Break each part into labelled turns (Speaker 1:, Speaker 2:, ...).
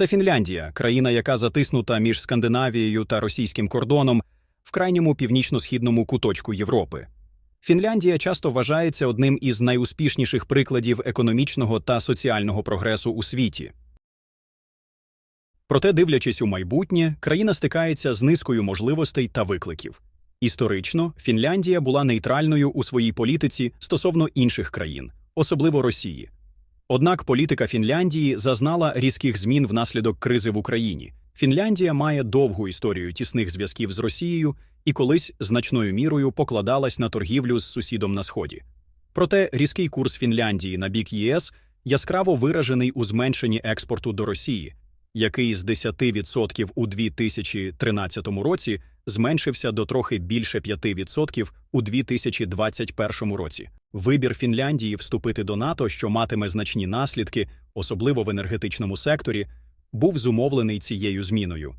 Speaker 1: Це Фінляндія, країна, яка затиснута між Скандинавією та російським кордоном в крайньому північно-східному куточку Європи. Фінляндія часто вважається одним із найуспішніших прикладів економічного та соціального прогресу у світі. Проте, дивлячись у майбутнє, країна стикається з низкою можливостей та викликів. Історично Фінляндія була нейтральною у своїй політиці стосовно інших країн, особливо Росії. Однак політика Фінляндії зазнала різких змін внаслідок кризи в Україні. Фінляндія має довгу історію тісних зв'язків з Росією і колись значною мірою покладалась на торгівлю з сусідом на сході. Проте різкий курс Фінляндії на бік ЄС яскраво виражений у зменшенні експорту до Росії, який з 10% у 2013 році зменшився до трохи більше 5% у 2021 році. Вибір Фінляндії вступити до НАТО, що матиме значні наслідки, особливо в енергетичному секторі, був зумовлений цією зміною.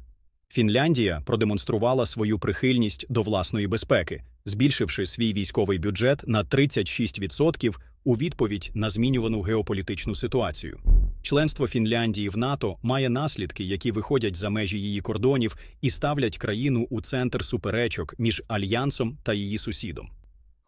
Speaker 1: Фінляндія продемонструвала свою прихильність до власної безпеки, збільшивши свій військовий бюджет на 36% у відповідь на змінювану геополітичну ситуацію. Членство Фінляндії в НАТО має наслідки, які виходять за межі її кордонів і ставлять країну у центр суперечок між альянсом та її сусідом.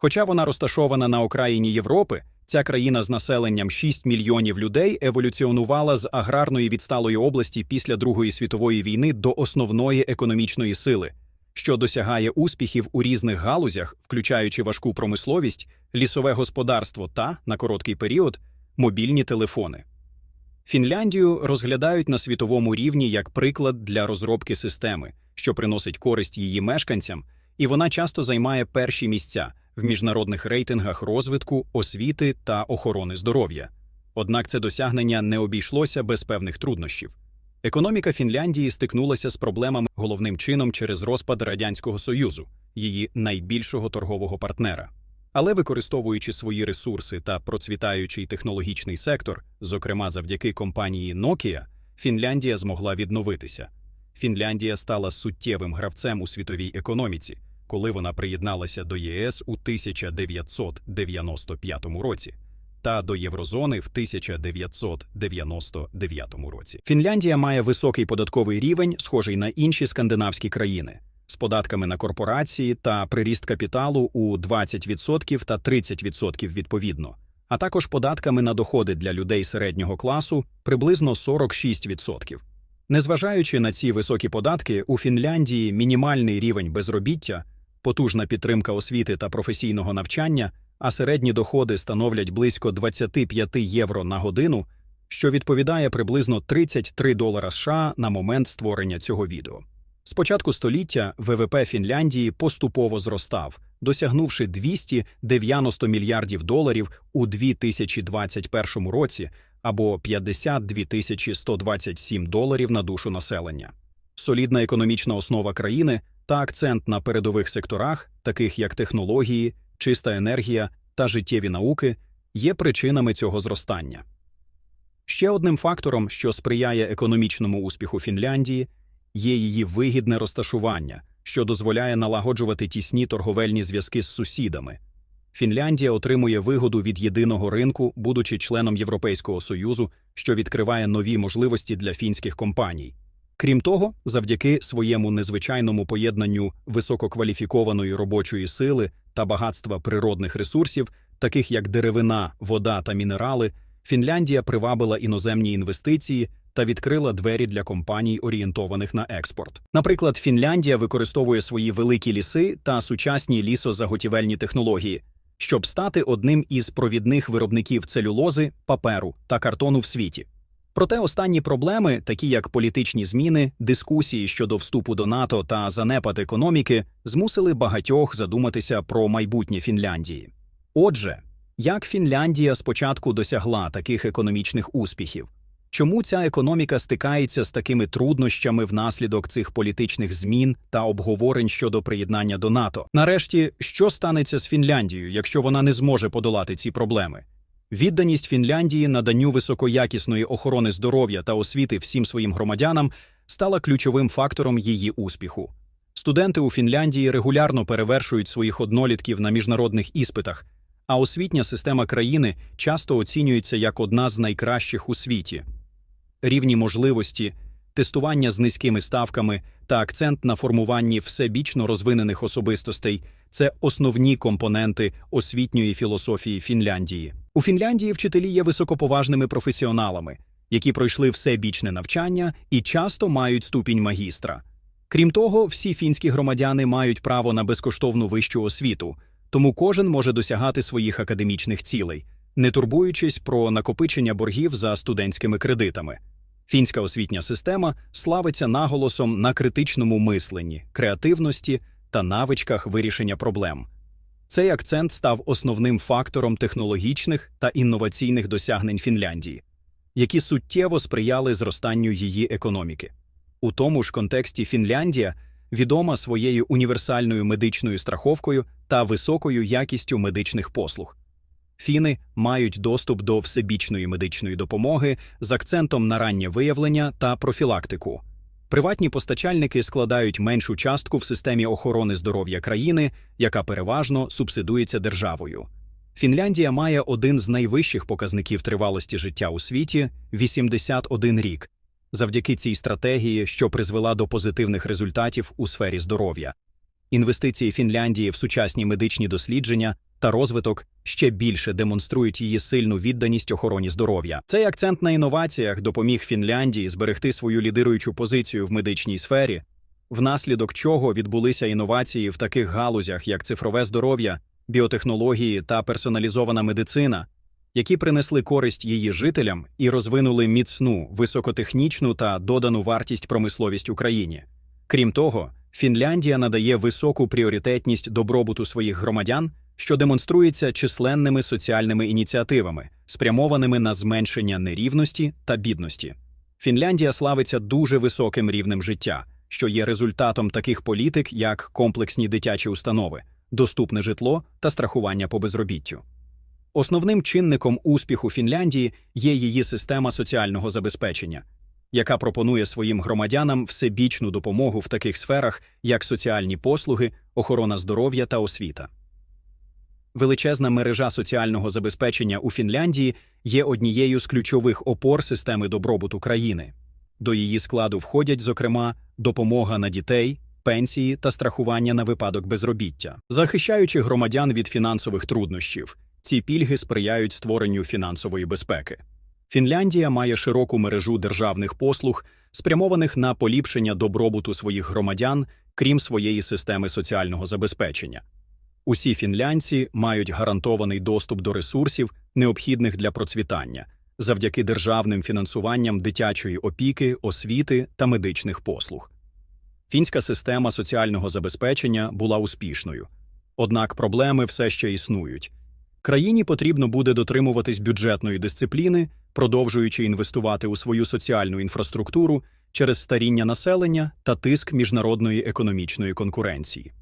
Speaker 1: Хоча вона розташована на окраїні Європи, ця країна з населенням 6 мільйонів людей еволюціонувала з аграрної відсталої області після Другої світової війни до основної економічної сили, що досягає успіхів у різних галузях, включаючи важку промисловість, лісове господарство та, на короткий період, мобільні телефони. Фінляндію розглядають на світовому рівні як приклад для розробки системи, що приносить користь її мешканцям, і вона часто займає перші місця в міжнародних рейтингах розвитку, освіти та охорони здоров'я. Однак це досягнення не обійшлося без певних труднощів. Економіка Фінляндії стикнулася з проблемами головним чином через розпад Радянського Союзу, її найбільшого торгового партнера. Але використовуючи свої ресурси та процвітаючий технологічний сектор, зокрема завдяки компанії Nokia, Фінляндія змогла відновитися. Фінляндія стала суттєвим гравцем у світовій економіці, коли вона приєдналася до ЄС у 1995 році та до Єврозони в 1999 році. Фінляндія має високий податковий рівень, схожий на інші скандинавські країни, з податками на корпорації та приріст капіталу у 20% та 30% відповідно, а також податками на доходи для людей середнього класу приблизно 46%. Незважаючи на ці високі податки, у Фінляндії мінімальний рівень безробіття, потужна підтримка освіти та професійного навчання, а середні доходи становлять близько 25 євро на годину, що відповідає приблизно 33 долара США на момент створення цього відео. З початку століття ВВП Фінляндії поступово зростав, досягнувши 290 мільярдів доларів у 2021 році або 52 тисячі 127 доларів на душу населення. Солідна економічна основа країни та акцент на передових секторах, таких як технології, чиста енергія та життєві науки, є причинами цього зростання. Ще одним фактором, що сприяє економічному успіху Фінляндії, є її вигідне розташування, що дозволяє налагоджувати тісні торговельні зв'язки з сусідами. Фінляндія отримує вигоду від єдиного ринку, будучи членом Європейського союзу, що відкриває нові можливості для фінських компаній. Крім того, завдяки своєму незвичайному поєднанню висококваліфікованої робочої сили та багатства природних ресурсів, таких як деревина, вода та мінерали, Фінляндія привабила іноземні інвестиції та відкрила двері для компаній, орієнтованих на експорт. Наприклад, Фінляндія використовує свої великі ліси та сучасні лісозаготівельні технології, щоб стати одним із провідних виробників целюлози, паперу та картону в світі. Проте останні проблеми, такі як політичні зміни, дискусії щодо вступу до НАТО та занепад економіки, змусили багатьох задуматися про майбутнє Фінляндії. Отже, як Фінляндія спочатку досягла таких економічних успіхів? Чому ця економіка стикається з такими труднощами внаслідок цих політичних змін та обговорень щодо приєднання до НАТО? Нарешті, що станеться з Фінляндією, якщо вона не зможе подолати ці проблеми? Відданість Фінляндії наданню високоякісної охорони здоров'я та освіти всім своїм громадянам стала ключовим фактором її успіху. Студенти у Фінляндії регулярно перевершують своїх однолітків на міжнародних іспитах, а освітня система країни часто оцінюється як одна з найкращих у світі. рівні можливості, тестування з низькими ставками та акцент на формуванні всебічно розвинених особистостей це основні компоненти освітньої філософії Фінляндії. У Фінляндії вчителі є високоповажними професіоналами, які пройшли всебічне навчання і часто мають ступінь магістра. Крім того, всі фінські громадяни мають право на безкоштовну вищу освіту, тому кожен може досягати своїх академічних цілей, не турбуючись про накопичення боргів за студентськими кредитами. Фінська освітня система славиться наголосом на критичному мисленні, креативності та навичках вирішення проблем. Цей акцент став основним фактором технологічних та інноваційних досягнень Фінляндії, які суттєво сприяли зростанню її економіки. У тому ж контексті Фінляндія відома своєю універсальною медичною страховкою та високою якістю медичних послуг. Фіни мають доступ до всебічної медичної допомоги з акцентом на раннє виявлення та профілактику. Приватні постачальники складають меншу частку в системі охорони здоров'я країни, яка переважно субсидується державою. Фінляндія має один з найвищих показників тривалості життя у світі 81 рік, завдяки цій стратегії, що призвела до позитивних результатів у сфері здоров'я. Інвестиції Фінляндії в сучасні медичні дослідження та розвиток ще більше демонструють її сильну відданість охороні здоров'я. Цей акцент на інноваціях допоміг Фінляндії зберегти свою лідируючу позицію в медичній сфері, внаслідок чого відбулися інновації в таких галузях, як цифрове здоров'я, біотехнології та персоналізована медицина, які принесли користь її жителям і розвинули міцну, високотехнічну та додану вартість промисловість Україні. Крім того, Фінляндія надає високу пріоритетність добробуту своїх громадян, що демонструється численними соціальними ініціативами, спрямованими на зменшення нерівності та бідності. Фінляндія славиться дуже високим рівнем життя, що є результатом таких політик, як комплексні дитячі установи, доступне житло та страхування по безробіттю. Основним чинником успіху Фінляндії є її система соціального забезпечення, яка пропонує своїм громадянам всебічну допомогу в таких сферах, як соціальні послуги, охорона здоров'я та освіта. Величезна мережа соціального забезпечення у Фінляндії є однією з ключових опор системи добробуту країни. До її складу входять, зокрема, допомога на дітей, пенсії та страхування на випадок безробіття, захищаючи громадян від фінансових труднощів. Ці пільги сприяють створенню фінансової безпеки. Фінляндія має широку мережу державних послуг, спрямованих на поліпшення добробуту своїх громадян, крім своєї системи соціального забезпечення. Усі фінлянці мають гарантований доступ до ресурсів, необхідних для процвітання, завдяки державним фінансуванням дитячої опіки, освіти та медичних послуг. Фінська система соціального забезпечення була успішною. Однак проблеми все ще існують. Країні потрібно буде дотримуватись бюджетної дисципліни, продовжуючи інвестувати у свою соціальну інфраструктуру через старіння населення та тиск міжнародної економічної конкуренції.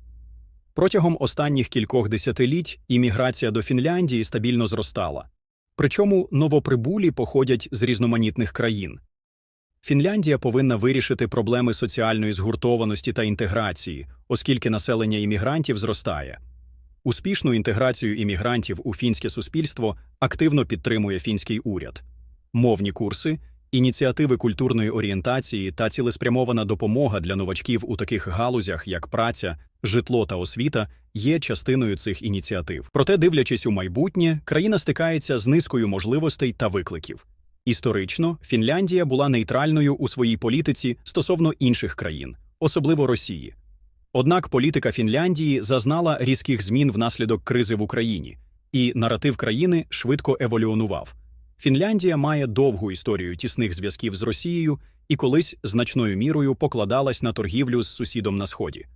Speaker 1: Протягом останніх кількох десятиліть імміграція до Фінляндії стабільно зростала. Причому новоприбулі походять з різноманітних країн. Фінляндія повинна вирішити проблеми соціальної згуртованості та інтеграції, оскільки населення іммігрантів зростає. Успішну інтеграцію іммігрантів у фінське суспільство активно підтримує фінський уряд. Мовні курси, ініціативи культурної орієнтації та цілеспрямована допомога для новачків у таких галузях, як праця, житло та освіта, є частиною цих ініціатив. Проте, дивлячись у майбутнє, країна стикається з низкою можливостей та викликів. Історично Фінляндія була нейтральною у своїй політиці стосовно інших країн, особливо Росії. Однак політика Фінляндії зазнала різких змін внаслідок кризи в Україні, і наратив країни швидко еволюонував. Фінляндія має довгу історію тісних зв'язків з Росією і колись значною мірою покладалась на торгівлю з сусідом на сході.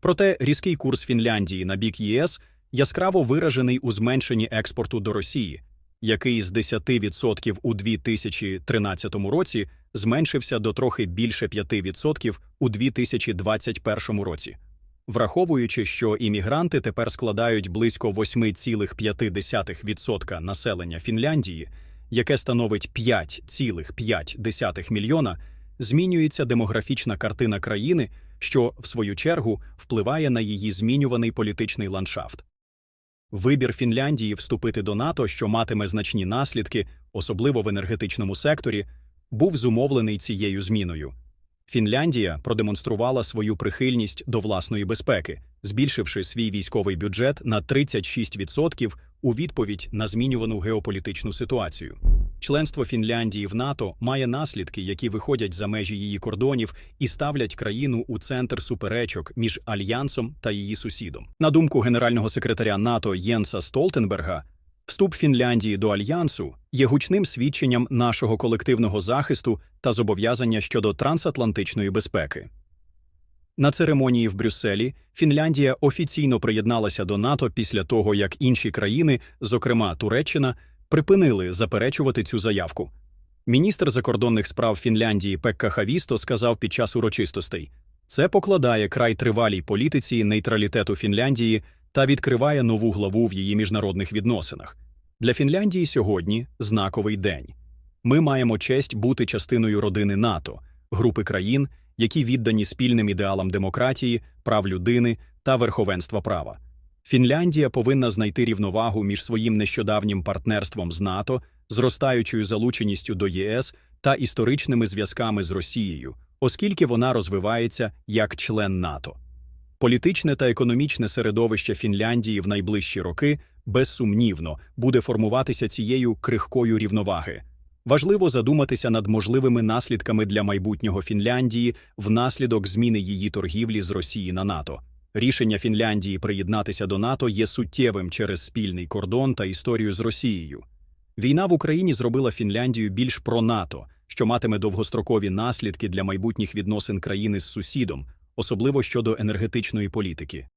Speaker 1: Проте різкий курс Фінляндії на бік ЄС яскраво виражений у зменшенні експорту до Росії, який з 10% у 2013 році зменшився до трохи більше 5% у 2021 році. Враховуючи, що іммігранти тепер складають близько 8,5% населення Фінляндії, яке становить 5,5 мільйона, змінюється демографічна картина країни, що, в свою чергу, впливає на її змінюваний політичний ландшафт. Вибір Фінляндії вступити до НАТО, що матиме значні наслідки, особливо в енергетичному секторі, був зумовлений цією зміною. Фінляндія продемонструвала свою прихильність до власної безпеки, збільшивши свій військовий бюджет на 36% у відповідь на змінювану геополітичну ситуацію. Членство Фінляндії в НАТО має наслідки, які виходять за межі її кордонів і ставлять країну у центр суперечок між альянсом та її сусідом. На думку генерального секретаря НАТО Єнса Столтенберга, вступ Фінляндії до альянсу є гучним свідченням нашого колективного захисту та зобов'язання щодо трансатлантичної безпеки. На церемонії в Брюсселі Фінляндія офіційно приєдналася до НАТО після того, як інші країни, зокрема Туреччина, припинили заперечувати цю заявку. Міністр закордонних справ Фінляндії Пекка Хавісто сказав під час урочистостей: це покладає край тривалій політиці нейтралітету Фінляндії та відкриває нову главу в її міжнародних відносинах. Для Фінляндії сьогодні знаковий день. Ми маємо честь бути частиною родини НАТО, групи країн, які віддані спільним ідеалам демократії, прав людини та верховенства права. Фінляндія повинна знайти рівновагу між своїм нещодавнім партнерством з НАТО, зростаючою залученістю до ЄС та історичними зв'язками з Росією, оскільки вона розвивається як член НАТО. Політичне та економічне середовище Фінляндії в найближчі роки безсумнівно буде формуватися цією крихкою рівноваги. Важливо задуматися над можливими наслідками для майбутнього Фінляндії внаслідок зміни її торгівлі з Росії на НАТО. Рішення Фінляндії приєднатися до НАТО є суттєвим через спільний кордон та історію з Росією. Війна в Україні зробила Фінляндію більш про НАТО, що матиме довгострокові наслідки для майбутніх відносин країни з сусідом, особливо щодо енергетичної політики.